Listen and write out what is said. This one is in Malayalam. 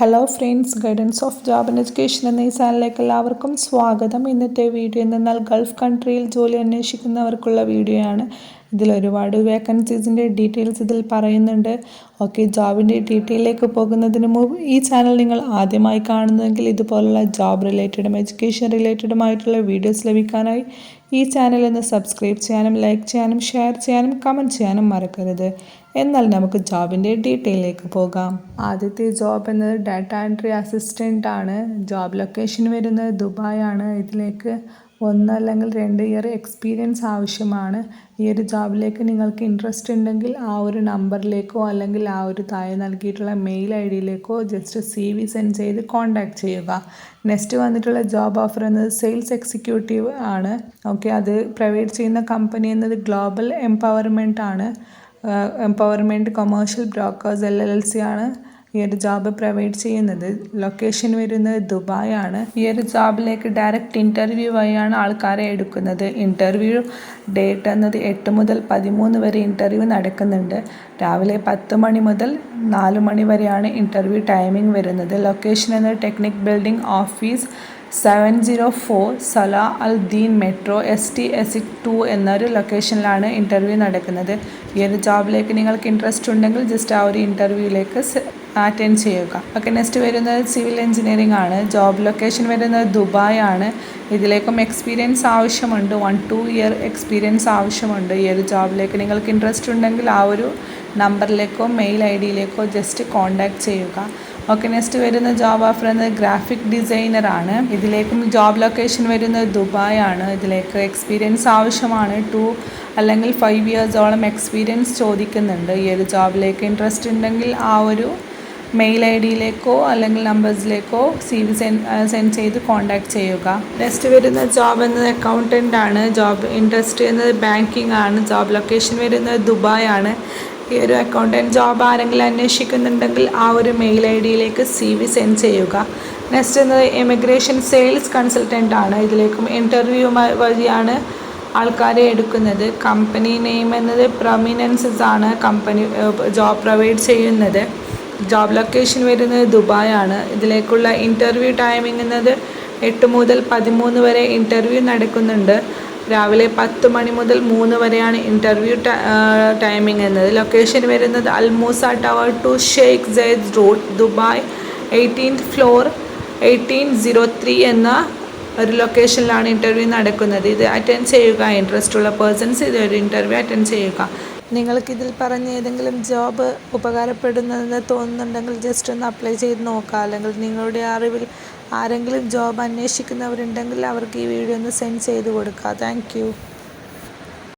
Hello friends guidance of job and education എന്ന ഈ ചാനലിലേക്ക് എല്ലാവർക്കും സ്വാഗതം. ഇന്നത്തെ വീഡിയോ എന്നാൽ ഗൾഫ് കൺട്രിയിൽ ജോലി അന്വേഷിക്കുന്നവർക്കുള്ള വീഡിയോ ആണ്. ഇതിൽ ഒരുപാട് വേക്കൻസീസിന്റെ ഡീറ്റെയിൽസ് ഇതിൽ പറയുന്നുണ്ട്. ഓക്കെ ജോബിന്റെ ഡീറ്റെയിലേക്ക് പോകുന്നതിന് മുമ്പ് ഈ ചാനൽ നിങ്ങൾ ആദ്യമായി കാണുന്നതെങ്കിൽ ഇതുപോലുള്ള ജോബ് റിലേറ്റഡും എഡ്യൂക്കേഷൻ റിലേറ്റഡുമായിട്ടുള്ള വീഡിയോസ് ലഭിക്കാനായി ഈ ചാനൽ ഒന്ന് സബ്സ്ക്രൈബ് ചെയ്യാനും ലൈക്ക് ചെയ്യാനും ഷെയർ ചെയ്യാനും കമന്റ് ചെയ്യാനും മറക്കരുത്. എന്നാൽ നമുക്ക് ജോബിന്റെ ഡീറ്റെയിലേക്ക് പോകാം. ആദ്യത്തെ ജോബ് എന്നത് ഡാറ്റ എൻട്രി അസിസ്റ്റന്റ് ആണ്. ജോബ് ലൊക്കേഷൻ വരുന്നത് ദുബായ് ആണ്. ഇതിലേക്ക് ഒന്ന് അല്ലെങ്കിൽ രണ്ട് ഇയർ എക്സ്പീരിയൻസ് ആവശ്യമാണ്. ഈ ഒരു ജോബിലേക്ക് നിങ്ങൾക്ക് ഇൻട്രസ്റ്റ് ഉണ്ടെങ്കിൽ ആ ഒരു നമ്പറിലേക്കോ അല്ലെങ്കിൽ ആ ഒരു താഴെ നൽകിയിട്ടുള്ള മെയിൽ ഐ ഡിയിലേക്കോ ജസ്റ്റ് സി വി സെൻഡ് ചെയ്ത് കോൺടാക്ട് ചെയ്യുക. നെക്സ്റ്റ് വന്നിട്ടുള്ള ജോബ് ഓഫർ എന്നത് സെയിൽസ് എക്സിക്യൂട്ടീവ് ആണ്. ഓക്കെ അത് പ്രൊവൈഡ് ചെയ്യുന്ന കമ്പനി എന്നത് ഗ്ലോബൽ എംപവർമെന്റ് ആണ്. Empowerment commercial brokers L L L C ആണ്. ഈ ഒരു ജോബ് പ്രൊവൈഡ് ചെയ്യുന്നത്. ലൊക്കേഷൻ വരുന്നത് ദുബായ് ആണ് ഈ ഒരു ജോബിലേക്ക് ഡയറക്റ്റ് ഇന്റർവ്യൂ വഴിയാണ് ആൾക്കാരെ എടുക്കുന്നത്. ഇന്റർവ്യൂ ഡേറ്റ് എന്നത് എട്ട് മുതൽ പതിമൂന്ന് വരെ ഇന്റർവ്യൂ നടക്കുന്നുണ്ട്. രാവിലെ പത്ത് മണി മുതൽ നാല് മണി വരെയാണ് ഇന്റർവ്യൂ ടൈമിംഗ് വരുന്നത്. ലൊക്കേഷൻ എന്നത് technic building office seven zero four Salah al Din metro S T S two എന്നൊരു ലൊക്കേഷനിലാണ് ഇന്റർവ്യൂ നടക്കുന്നത്. ഈ ഒരു ജോബിലേക്ക് നിങ്ങൾക്ക് ഇൻട്രസ്റ്റ് ഉണ്ടെങ്കിൽ ജസ്റ്റ് ആ ഒരു ഇന്റർവ്യൂവിലേക്ക് അറ്റൻഡ് ചെയ്യുക. ഓക്കെ നെക്സ്റ്റ് വരുന്നത് സിവിൽ എഞ്ചിനീയറിംഗ് ആണ്. ജോബ് ലൊക്കേഷൻ വരുന്നത് ദുബായ് ആണ്. ഇതിലേക്കും എക്സ്പീരിയൻസ് ആവശ്യമുണ്ട്. വൺ ടു ഇയർ എക്സ്പീരിയൻസ് ആവശ്യമുണ്ട്. ഈ ഒരു ജോബിലേക്ക് നിങ്ങൾക്ക് ഇൻട്രസ്റ്റ് ഉണ്ടെങ്കിൽ ആ ഒരു നമ്പറിലേക്കോ മെയിൽ ഐ ഡിയിലേക്കോ ജസ്റ്റ് കോൺടാക്ട് ചെയ്യുക. ഓക്കെ നെക്സ്റ്റ് വരുന്ന ജോബ് ഓഫർ എന്നത് ഗ്രാഫിക് ഡിസൈനർ ആണ്. ഇതിലേക്കും ജോബ് ലൊക്കേഷൻ വരുന്നത് ദുബായ് ആണ്. ഇതിലേക്ക് എക്സ്പീരിയൻസ് ആവശ്യമാണ്. ടു അല്ലെങ്കിൽ ഫൈവ് ഇയേഴ്സോളം എക്സ്പീരിയൻസ് ചോദിക്കുന്നുണ്ട്. ഈ ഒരു ജോബിലേക്ക് ഇൻട്രസ്റ്റ് ഉണ്ടെങ്കിൽ ആ ഒരു മെയിൽ ഐ ഡിയിലേക്കോ അല്ലെങ്കിൽ നമ്പേഴ്സിലേക്കോ സി വി സെൻഡ് ചെയ്ത് കോൺടാക്ട് ചെയ്യുക. നെക്സ്റ്റ് വരുന്ന ജോബ് എന്നത് അക്കൗണ്ടന്റ് ആണ്. ജോബ് ഇൻട്രസ്റ്റ് എന്നത് ബാങ്കിങ് ആണ്. ജോബ് ലൊക്കേഷൻ വരുന്നത് ദുബായ് ആണ്. ഈ ഒരു അക്കൗണ്ടന്റ് ജോബ് ആരെങ്കിലും അന്വേഷിക്കുന്നുണ്ടെങ്കിൽ ആ ഒരു മെയിൽ ഐ ഡിയിലേക്ക് സി വി സെൻഡ് ചെയ്യുക. നെക്സ്റ്റ് എന്നത് എമിഗ്രേഷൻ സെയിൽസ് കൺസൾട്ടന്റ് ആണ്. ഇതിലേക്കും ഇന്റർവ്യൂ വഴിയാണ് ആൾക്കാരെ എടുക്കുന്നത്. കമ്പനി നെയിം എന്നത് പ്രൊമിനൻസസ് ആണ്. കമ്പനി ജോബ് പ്രൊവൈഡ് ചെയ്യുന്നത്. ജോബ് ലൊക്കേഷൻ വരുന്നത് ദുബായ് ആണ് ഇതിലേക്കുള്ള ഇന്റർവ്യൂ ടൈമിംഗ് എന്നത് എട്ട് മുതൽ പതിമൂന്ന് വരെ ഇന്റർവ്യൂ നടക്കുന്നുണ്ട്. രാവിലെ പത്ത് മണി മുതൽ മൂന്ന് വരെയാണ് ഇന്റർവ്യൂ ടൈമിംഗ് എന്നത്. ലൊക്കേഷൻ വരുന്നത് Al Moosa tower two Sheikh Zayed road Dubai eighteen floor eighteen zero three എന്ന ഒരു ലൊക്കേഷനിലാണ് ഇന്റർവ്യൂ നടക്കുന്നത്. ഇത് അറ്റൻഡ് ചെയ്യുക. ഇൻട്രസ്റ്റ് ഉള്ള പേഴ്സൺസ് ഇത് ഒരു ഇന്റർവ്യൂ അറ്റൻഡ് ചെയ്യുക. നിങ്ങൾക്കിതിൽ പറഞ്ഞ ഏതെങ്കിലും ജോബ് ഉപകാരപ്പെടുന്നതെന്ന് തോന്നുന്നുണ്ടെങ്കിൽ ജസ്റ്റ് ഒന്ന് അപ്ലൈ ചെയ്ത് നോക്കുക. അല്ലെങ്കിൽ നിങ്ങളുടെ അറിവിൽ ആരെങ്കിലും ജോബ് അന്വേഷിക്കുന്നവരുണ്ടെങ്കിൽ അവർക്ക് ഈ വീഡിയോ ഒന്ന് സെൻഡ് ചെയ്ത് കൊടുക്കുക. താങ്ക്